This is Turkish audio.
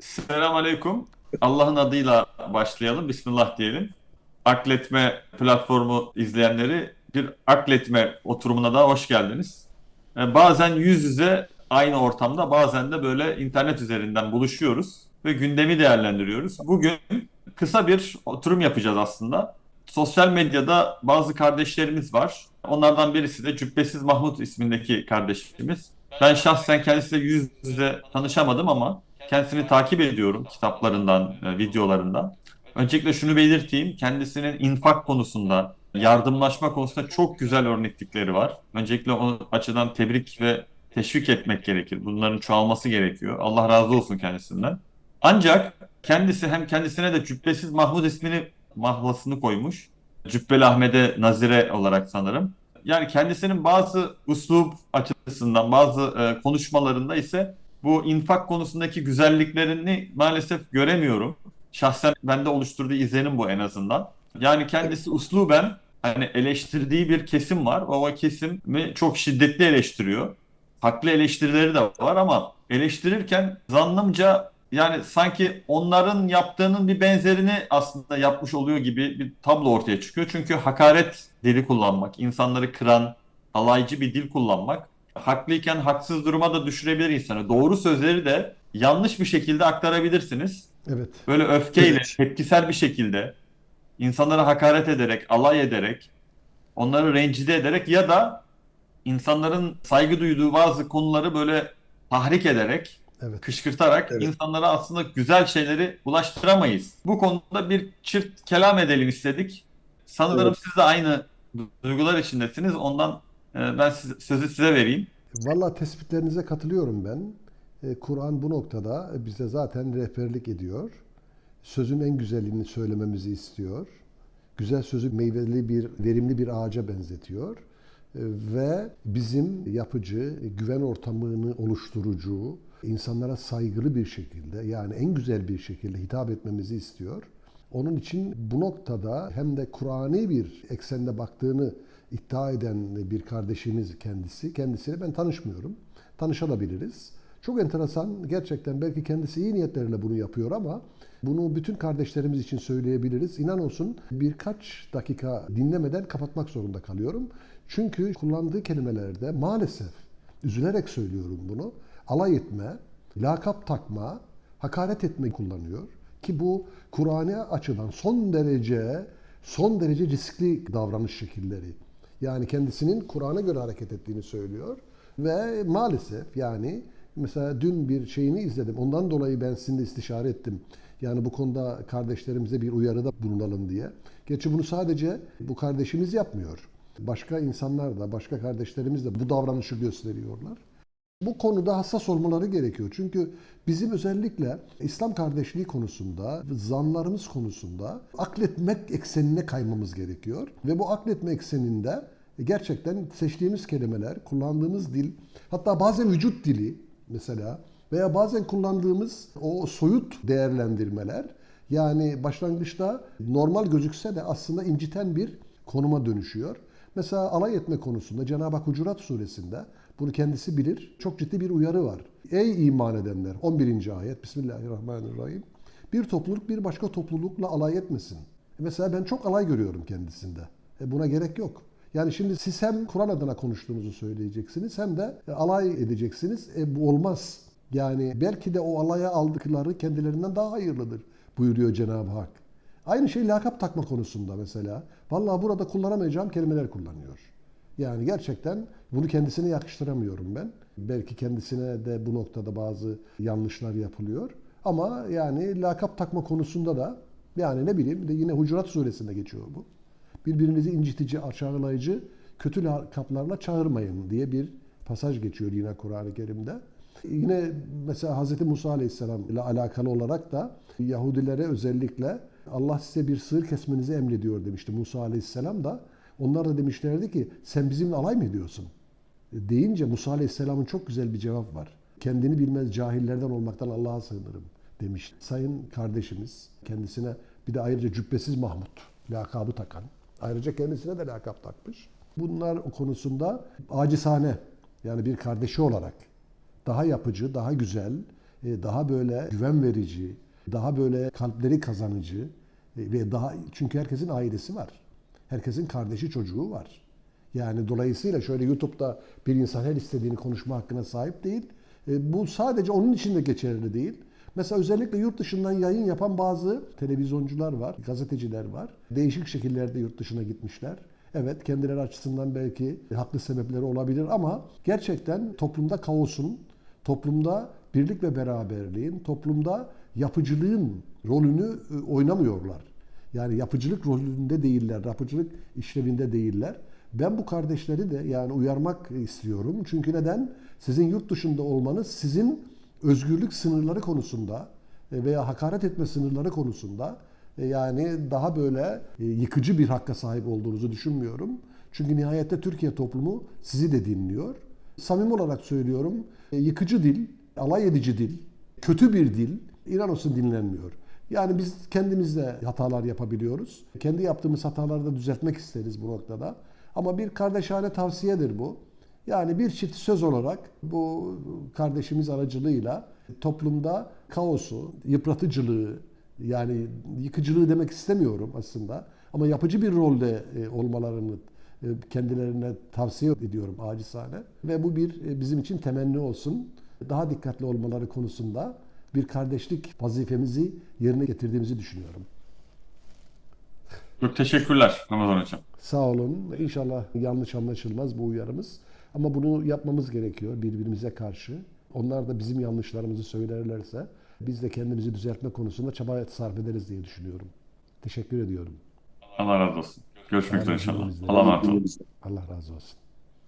Selamun Aleyküm. Allah'ın adıyla başlayalım. Bismillah diyelim. Akletme platformu izleyenleri bir akletme oturumuna da hoş geldiniz. Ee, Bazen yüz yüze aynı ortamda bazen de böyle internet üzerinden buluşuyoruz ve gündemi değerlendiriyoruz. Bugün kısa bir oturum yapacağız aslında. Sosyal medyada bazı kardeşlerimiz var. Onlardan birisi de Cübbesiz Mahmut ismindeki kardeşimiz. Ben şahsen kendisiyle yüz yüze tanışamadım ama kendisini takip ediyorum kitaplarından, e, videolarından. Öncelikle şunu belirteyim. Kendisinin infak konusunda, yardımlaşma konusunda çok güzel örneklikleri var. Öncelikle o açıdan tebrik ve teşvik etmek gerekir. Bunların çoğalması gerekiyor. Allah razı olsun kendisinden. Ancak kendisi hem kendisine de Cübbesiz Mahmut ismini mahlasını koymuş. Cübbeli Ahmet'e nazire olarak sanırım. Yani kendisinin bazı üslup açısından, bazı e, konuşmalarında ise bu infak konusundaki güzelliklerini maalesef göremiyorum. Şahsen bende oluşturduğu izlenim bu en azından. Yani kendisi usluben hani eleştirdiği bir kesim var. O kesimi çok şiddetli eleştiriyor. Haklı eleştirileri de var ama eleştirirken zannımca yani sanki onların yaptığının bir benzerini aslında yapmış oluyor gibi bir tablo ortaya çıkıyor. Çünkü hakaret dili kullanmak, insanları kıran, alaycı bir dil kullanmak haklıyken haksız duruma da düşürebilir insanı. Doğru sözleri de yanlış bir şekilde aktarabilirsiniz. Evet. Böyle öfkeyle, Evet. tepkisel bir şekilde insanlara hakaret ederek, alay ederek, onları rencide ederek ya da insanların saygı duyduğu bazı konuları böyle tahrik ederek, Evet. kışkırtarak Evet. insanlara aslında güzel şeyleri ulaştıramayız. Bu konuda bir çift kelam edelim istedik. Sanırım Evet. siz de aynı duygular içindesiniz. Ondan ben siz- sözü size vereyim. Valla tespitlerinize katılıyorum ben. E, Kur'an bu noktada bize zaten rehberlik ediyor. Sözün en güzelini söylememizi istiyor. Güzel sözü meyveli bir, verimli bir ağaca benzetiyor. E, Ve bizim yapıcı, güven ortamını oluşturucu, insanlara saygılı bir şekilde yani en güzel bir şekilde hitap etmemizi istiyor. Onun için bu noktada hem de Kur'ani bir eksende baktığını iddia eden bir kardeşimiz kendisi. Kendisiyle ben tanışmıyorum. Tanışabiliriz. Çok enteresan. Gerçekten belki kendisi iyi niyetlerle bunu yapıyor ama bunu bütün kardeşlerimiz için söyleyebiliriz. İnan olsun birkaç dakika dinlemeden kapatmak zorunda kalıyorum. Çünkü kullandığı kelimelerde maalesef üzülerek söylüyorum bunu. Alay etme, lakap takma, hakaret etme kullanıyor. Ki bu Kur'an'a açıdan son derece son derece riskli davranış şekilleri. Yani kendisinin Kur'an'a göre hareket ettiğini söylüyor ve maalesef yani mesela dün bir şeyini izledim. Ondan dolayı ben sizinle istişare ettim. Yani bu konuda kardeşlerimize bir uyarıda bulunalım diye. Gerçi bunu sadece bu kardeşimiz yapmıyor. Başka insanlar da, başka kardeşlerimiz de bu davranışı gösteriyorlar. Bu konuda hassas olmaları gerekiyor. Çünkü bizim özellikle İslam kardeşliği konusunda, zanlarımız konusunda akletmek eksenine kaymamız gerekiyor. Ve bu akletme ekseninde gerçekten seçtiğimiz kelimeler, kullandığımız dil, hatta bazen vücut dili mesela veya bazen kullandığımız o soyut değerlendirmeler yani başlangıçta normal gözükse de aslında inciten bir konuma dönüşüyor. Mesela alay etme konusunda Cenab-ı Hak Hucurat suresinde bunu kendisi bilir. Çok ciddi bir uyarı var. Ey iman edenler 11. ayet Bismillahirrahmanirrahim. Bir topluluk bir başka toplulukla alay etmesin. Mesela ben çok alay görüyorum kendisinde. E buna gerek yok. Yani şimdi siz hem Kur'an adına konuştuğunuzu söyleyeceksiniz hem de e, alay edeceksiniz. E bu olmaz. Yani belki de o alaya aldıkları kendilerinden daha hayırlıdır buyuruyor Cenab-ı Hak. Aynı şey lakap takma konusunda mesela. Vallahi burada kullanamayacağım kelimeler kullanıyor. Yani gerçekten bunu kendisine yakıştıramıyorum ben. Belki kendisine de bu noktada bazı yanlışlar yapılıyor. Ama yani lakap takma konusunda da yani ne bileyim de yine Hucurat suresinde geçiyor bu. Birbirinizi incitici, aşağılayıcı, kötü lakaplarla çağırmayın diye bir pasaj geçiyor yine Kur'an-ı Kerim'de. Yine mesela Hz. Musa Aleyhisselam ile alakalı olarak da Yahudilere özellikle Allah size bir sığır kesmenizi emrediyor demişti Musa Aleyhisselam da. Onlar da demişlerdi ki sen bizimle alay mı ediyorsun? Deyince Musa Aleyhisselam'ın çok güzel bir cevap var. Kendini bilmez cahillerden olmaktan Allah'a sığınırım demiş. Sayın kardeşimiz kendisine bir de ayrıca Cübbesiz Mahmut lakabı takan. Ayrıca kendisine de lakap takmış. Bunlar konusunda acizane yani bir kardeşi olarak daha yapıcı, daha güzel, e, daha böyle güven verici, daha böyle kalpleri kazanıcı e, ve daha çünkü herkesin ailesi var. Herkesin kardeşi çocuğu var. Yani dolayısıyla şöyle YouTube'da bir insan her istediğini konuşma hakkına sahip değil. E, bu sadece onun için de geçerli değil. Mesela özellikle yurt dışından yayın yapan bazı televizyoncular var, gazeteciler var. Değişik şekillerde yurt dışına gitmişler. Evet kendileri açısından belki haklı sebepleri olabilir ama gerçekten toplumda kaosun, toplumda birlik ve beraberliğin, toplumda yapıcılığın rolünü e, oynamıyorlar. Yani yapıcılık rolünde değiller, yapıcılık işlevinde değiller. Ben bu kardeşleri de yani uyarmak istiyorum. Çünkü neden? Sizin yurt dışında olmanız sizin özgürlük sınırları konusunda e, veya hakaret etme sınırları konusunda e, yani daha böyle yıkıcı bir hakka sahip olduğunuzu düşünmüyorum. Çünkü nihayette Türkiye toplumu sizi de dinliyor. Samimi olarak söylüyorum, e, yıkıcı dil, alay edici dil, kötü bir dil inan olsun dinlenmiyor. Yani biz kendimiz de hatalar yapabiliyoruz. Kendi yaptığımız hataları da düzeltmek isteriz bu noktada. Ama bir kardeşane tavsiyedir bu. Yani bir çift söz olarak bu kardeşimiz aracılığıyla toplumda kaosu, yıpratıcılığı, yani yıkıcılığı demek istemiyorum aslında. Ama yapıcı bir rolde e, olmalarını kendilerine tavsiye ediyorum acizane. Ve bu bir e, bizim için temenni olsun. Daha dikkatli olmaları konusunda bir kardeşlik vazifemizi yerine getirdiğimizi düşünüyorum. Çok teşekkürler Ramazan Hocam. Sağ olun. İnşallah yanlış anlaşılmaz bu uyarımız. Ama bunu yapmamız gerekiyor birbirimize karşı. Onlar da bizim yanlışlarımızı söylerlerse biz de kendimizi düzeltme konusunda çaba sarf ederiz diye düşünüyorum. Teşekkür ediyorum. Allah razı olsun. Görüşmek üzere inşallah. Allah'a emanet olun. Allah razı olsun.